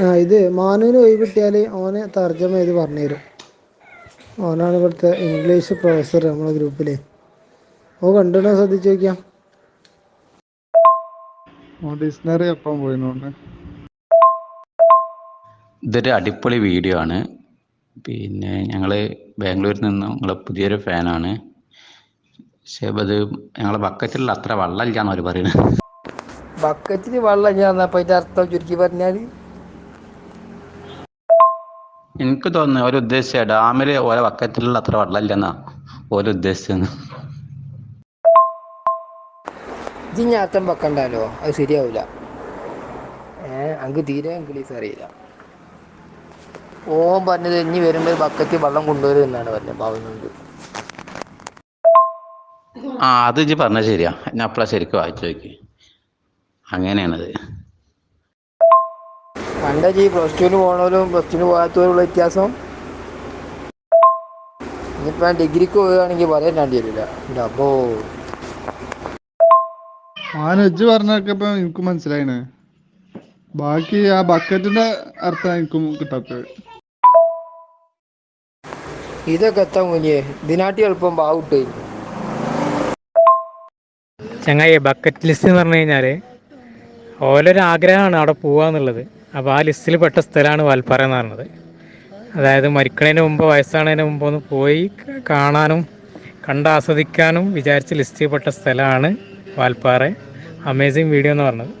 ആ ഇത് മാനുവിന് ഒഴിവ് കിട്ടിയാൽ ഓനെ തർജമ ചെയ്ത് പറഞ്ഞു തരും ഓനാണ് ഇവിടുത്തെ ഇംഗ്ലീഷ് പ്രൊഫസർ നമ്മളെ ഗ്രൂപ്പിൽ ഓ കണ്ടിടോ ശ്രദ്ധിച്ചു നോക്കിയാ. ഡിക്ഷണറി എപ്പം പോയിന്നോണ്ട് ഇതൊരു അടിപൊളി വീഡിയോ ആണ്. പിന്നെ ഞങ്ങൾ ബാംഗ്ലൂരിൽ നിന്നും നിങ്ങളെ പുതിയൊരു ഫാനാണ് പക്ഷേ അത് ഞങ്ങളെ ബക്കറ്റിലുള്ള അത്ര വെള്ളമില്ല എന്ന് അവർ പറയുന്നത് ബക്കറ്റിൽ വെള്ളം ഞാൻ അർത്ഥം ചുരുക്കി പറഞ്ഞാൽ? എനിക്ക് തോന്നുന്നു ഒരു ഉദ്ദേശിച്ച ഡാമിൽ ഓരോ വക്കത്തിലുള്ള അത്ര വെള്ളമില്ലെന്നാ. ഓരോ ഞാൻ അർത്ഥം വെക്കണ്ടല്ലോ അത് ശരിയാവില്ല ഏ അങ്ക് തീരെ ഇംഗ്ലീഷ് അറിയില്ല. ഓൻ പറഞ്ഞത് ഇനി വരുമ്പോ ബക്കറ്റിൽ വെള്ളം കൊണ്ടുവരും എന്നാണ് പറഞ്ഞത് പാവനോണ്ട് ആ അത് ഇജ്ജ് പറഞ്ഞ ശരിയാ. ഞാൻ അപ്പഴാ ശരിക്കും വായിച്ചു നോക്കി അങ്ങനെയാണത്. പണ്ട ഈ പ്ലസ് ടുവിന് പോണവരും പ്ലസ് ടുവിന് പോകാത്തവരുള്ള വ്യത്യാസം. ഇനിയിപ്പോ ഞാൻ ഡിഗ്രിക്ക് പോവുകയാണെങ്കിൽ പറയാൻ വേണ്ടി വരില്ല. അപ്പോ ആ പറഞ്ഞൊക്കെ ഇപ്പൊ എനിക്ക് മനസ്സിലായിന് ബാക്കി ആ ബക്കറ്റിന്റെ അർത്ഥം എനിക്ക് കിട്ടാത്തത്. ഇതൊക്കെ എത്താൻ കുഞ്ഞേ ഇതിനാട്ടി എളുപ്പം ബാവുട്ട് ചങ്ങായി ബക്കറ്റ് ലിസ്റ്റ് എന്ന് പറഞ്ഞു കഴിഞ്ഞാൽ ഓരോരോ ആഗ്രഹമാണ് അവിടെ പോവാന്നുള്ളത്. അപ്പോൾ ആ ലിസ്റ്റിൽ പെട്ട സ്ഥലമാണ് വാൽപ്പാറ എന്ന് പറഞ്ഞത്. അതായത് മരിക്കണതിന് മുമ്പ് വയസ്സാണതിന് മുമ്പ് ഒന്ന് പോയി കാണാനും കണ്ട് ആസ്വദിക്കാനും വിചാരിച്ച് ലിസ്റ്റിൽ പെട്ട സ്ഥലമാണ് വാൽപ്പാറ. അമേസിങ് വീഡിയോ എന്ന് പറഞ്ഞത്.